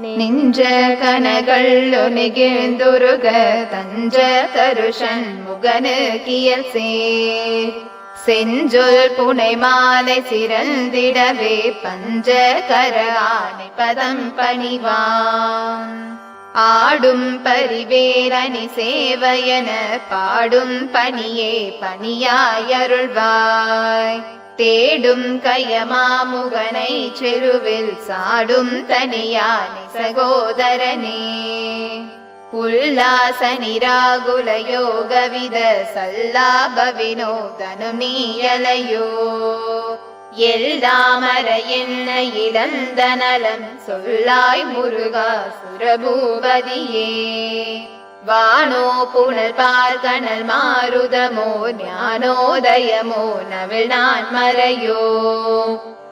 நின்ற கனகள் நிகிழ்ந்துருக தஞ்ச தருஷன் முகனு கியல் செஞ்சொல் புனை மாலை சிறந்திடவே பஞ்ச கர ஆணை பதம் பணிவான். ஆடும் பரிவேரணி சேவையன பாடும் பணியே பணியாயருள்வாய். தேடும் கயமாமுகனை செருவில் சாடும் தனியானி சகோதரனே உல்லாச நிராகுல யோகவித சல்லாபவினோதனு நீயலையோ. எல்லாமர என்ன இழந்த நலம் சொல்லாய் முருகா சுரபூபதியே. வானோ புனல் பால் கணல் மாருதமோ ஞானோதயமோ நவில் நான் மறையோ.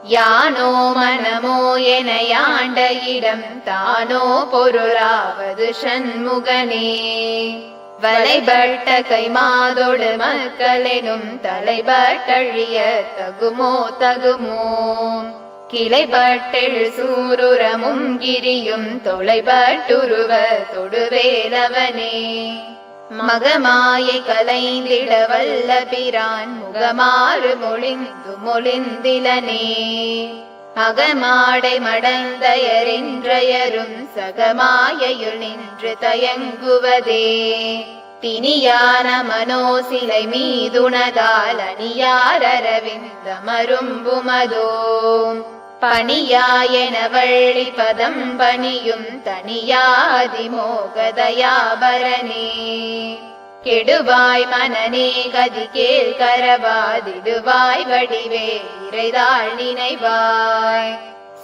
யானோ மனமோ என யாண்ட இடம் தானோ பொருளாவது சண்முகனே. வலைபட்ட கை மாதோடு மக்களெனும் தலைபட்டழிய தகுமோ தகுமோ. கிளைபாட்டெழு சூருரமும் கிரியும் தொலைபாட்டுருவ தொடுவேலவனே. மகமாயை கலைந்திட வல்ல பிரான் முகமாறு மொழிந்து மொழிந்திலனே. அகமாடை மடந்தயரின்றயரும் சகமாயையுள் நின்று தயங்குவதே. தினியான மனோசிலை மீதுனதால் அணியாரவிந்த மரும்புமதோ பணியாயன வள்ளி பதம் பணியும் தனியாதிமோகதயாபரனே கெடுவாய் மனநே கதி கேள் கரவாதிடுவாய் வடிவே இறைதாள் நினைவாய்.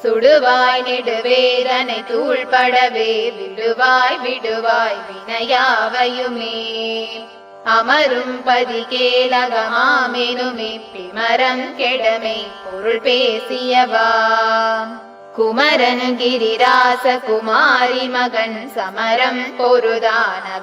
சுடுவாய் நெடுவேதனை தூள்படவே விடுவாய் விடுவாய் வினையாவையுமே. அமரும் பதி கேலகமாமெனுமே பிமரம் கெடமே பொருள் பேசியவா. குமரன் கிரிராச குமாரி மகன் சமரம் பொருதானவனாசகனே.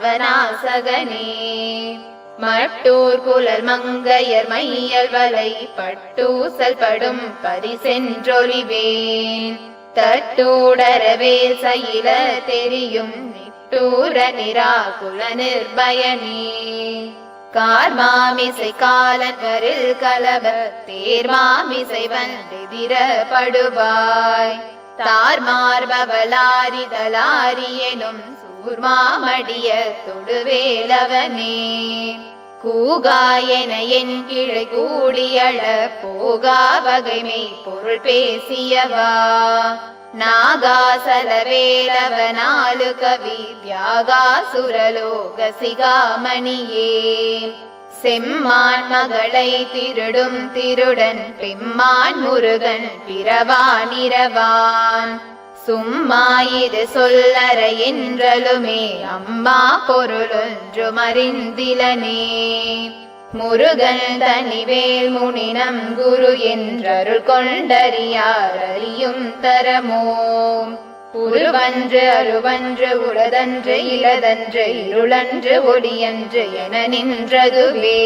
மட்டூர் குலர் மங்கையர் மையல் வலை பட்டூசல் படும் பரிசென்றொலிவேன் தட்டூடரவே சயில தெரியும் நிட்டூர நிராகுல நிர்பயனே. கார்மாமிசை காலன் வரில் கலவ தேர்மாமிசை வந்தெதிரப்படுவாய் தார்மார்பவலாரி தலாரியனும் சூர்மாமடிய தொடுவேலவனே. கூகாயன என் கிளை கூடியள போகா வகைமை பொருள் பேசியவா. நாகாசலவேலவனாலு கவி தியாகாசுரலோக சிகாமணியே செம்மான் மகளை திருடும் திருடன் பெம்மான் முருகன் பிறவானிரவான் சும்மா இது சொல்லற என்றலுமே அம்மா பொருளொன்று மறிந்திலனே. முருகன் தனிவேல் முனினம் குரு என்றருள் கொண்டறியார் அறியும் தரமோ. உருவன்று அருவன்று உளதன்று இளதன்று இருளன்று ஒளியன்று என நின்றதுவே.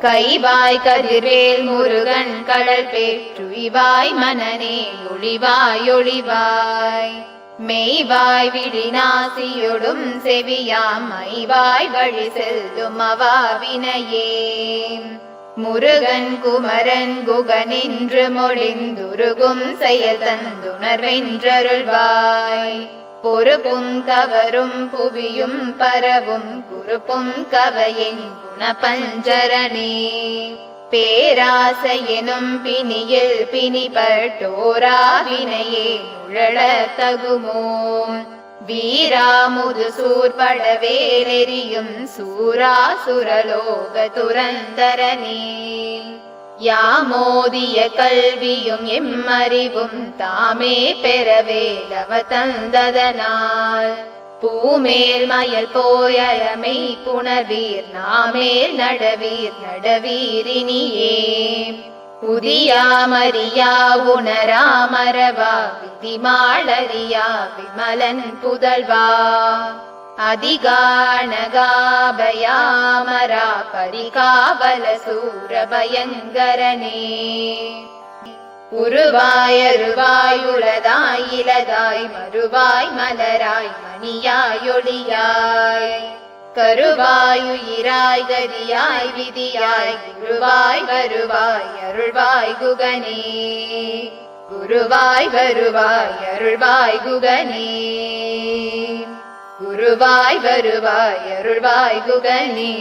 கைவாய் கதிர்வேல் முருகன் கடல் பேற்றுய்வாய் மனநே ஒளிவாய் ஒளிவாய். மெய்வாய் விழிநாசியொடும் செவியாம் மைவாய் வழி செல்லும் அவா வினையே. முருகன் குமரன் குகனின்று மொழிந்துருகும் செயல் தந்துணர்வென்றருள்வாய் பொறுப்பும் கவரும் புவியும் பரவும் குறுப்பும் கவையின் குண பஞ்சரணே. பேராசையெனும் பிணியில் பிணிபட்டோரா வினையே நுழல தகுமோ வீராமுது சூர்படவே சூர்படவேலெறியும் சூராசுரலோக துரந்தரனே. யாமோதிய கல்வியும் எம்மறிவும் தாமே பெறவே பெறவேலவ தந்ததனால். பூமேல் மயல் போயழமை புணர்வீர் நாமேல் நடவீர் நடவீரினியே உதியாமறியா உணராமரவா விதிமாளறியா விமலன் புதல்வா. அதிகாணகாபயாமரா பரிகாவல சூரபயங்கரனே. உருவாயருவாயுளதாய் மாசிலதாய் மறுவாய் மலராய் மணியாய் ஒளியாய். கருவாயுயிராய் கதியாய் விதியாய் குருவாய் வருவாய் அருள்வாய் குகனே. குருவாய் வருவாய் அருள்வாய் குகனே. குருவாய் வருவாய் அருள்வாய் குகனே.